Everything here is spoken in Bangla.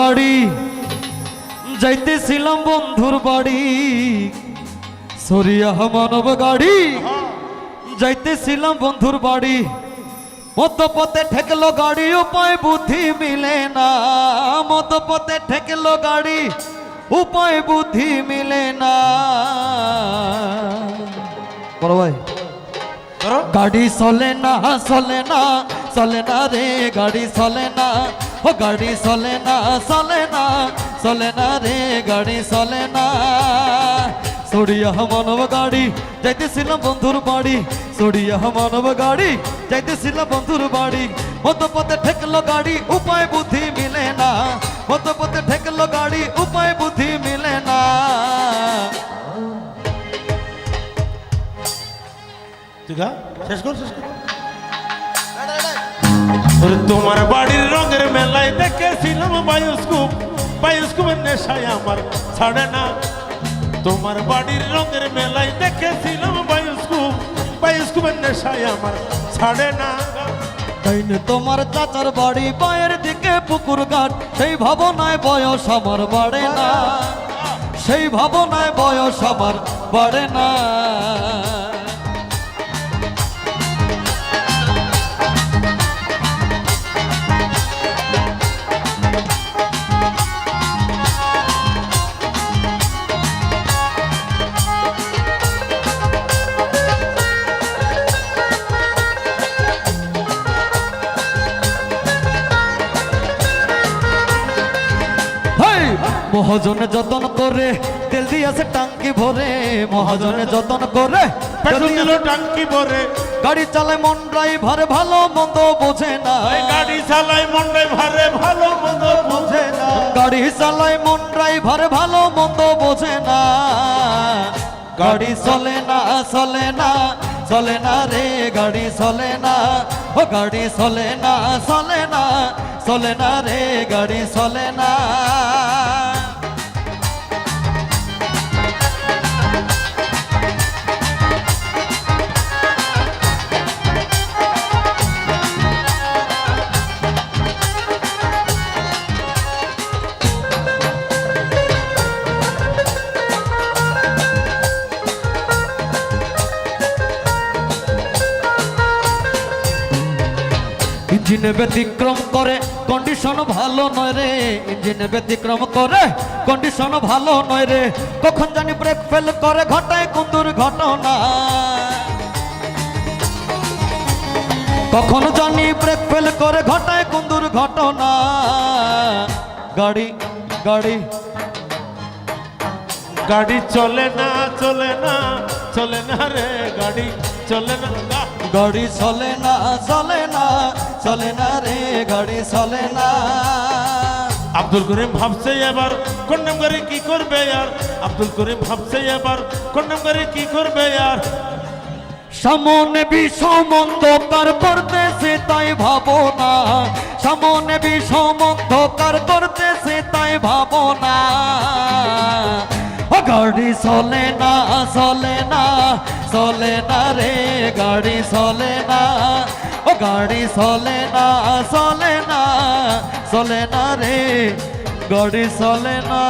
গাড়ি যাইতেছিলাম বন্ধুর বাড়ি। সরিয়া মানব গাড়ি যাইতেছিলাম বন্ধুর বাড়ি। মতো পথে ঠেকলো গাড়ি উপায় বুদ্ধি মিলে না। মতো পথে ঠেকলো গাড়ি উপায় বুদ্ধি মিলে না। বড় ভাই করো। গাড়ি চলে না চলে না। চলে না রে গাড়ি চলে না ও গাড়ি চলে না চলে না চলে না রে গাড়ি চলে না সরিয়া মানব গাড়ি যাইতেছিলাম বন্ধুর বাড়ি সরিয়া মানব গাড়ি যাইতেছিলাম বন্ধুর বাড়ি মতো পথে ঠেকলো গাড়ি উপায় বুদ্ধি মিলে না মতো পথে ঠেকলো গাড়ি উপায় বুদ্ধি মিলে না ঠিক আছে শেষ কর শেষ কর ওরে তোমার বাড়ির রঙের মেলায় দেখেছিলাম বায়োস্কোপ। বায়োস্কোপের নেশায় আমার ছাড়ে না। তোমার বাড়ির রঙের মেলায় দেখেছিলাম বায়োস্কোপ। বায়োস্কোপের নেশায় আমার ছাড়ে না তোমার চাচার বাড়ি পায়ের দিকে পুকুর ঘাট। সেই ভাবনায় বয়স আমার বাড়ে না। সেই ভাবনায় বয়স আমার বাড়ে না। মহাজনে যতন করে তেল দিয়েছে টাঙ্কি ভরে। মহাজনে যতন করে পেট্রোল দিল টাঙ্কি ভরে। গাড়ি চালায় মন ড্রাইভার ভালো মন্দ বোঝে না। গাড়ি চালাই মন্ডাই ভারে ভালো মন্দ বুঝে না। গাড়ি চালায় মন ড্রাইভার ভালো মন্দ বোঝে না। গাড়ি চলে না চলে না চলে না রে গাড়ি চলে না। ও গাড়ি চলে না চলে না চলে না রে গাড়ি চলে না। ইঞ্জিনে ব্যতিক্রম করে কন্ডিশন ভালো নয় রে, ইঞ্জিনে ব্যতিক্রম করে কন্ডিশন ভালো নয় রে। কখন জানি ব্রেক ফেল করে, ঘটায় কুন্দুর ঘটনা কখন জানি ব্রেক ফেল করে, ঘটায় কুন্দুর ঘটনা গাড়ি গাড়ি গাড়ি চলে না চলে না চলে না রে গাড়ি, চলে না। গাড়ি চলে না চলে না চলে না রে গাড়ি, চলে না। আব্দুল করিম ভাবছে এবার, কোন নাম করে কি করবে আর? আব্দুল করিম ভাবছে এবার, কোন নাম করে কি করবে আর? সামনে বিষম অন্ধকার করতেছে, তাই ভাবো না। সামনে বিষম অন্ধকার করতেছে, তাই ভাবো না। গাড়ি চলে না চলে না চলে না রে, গাড়ি চলে না। ও গাড়ি চলে না চলে না চলে না রে, গাড়ি চলে না।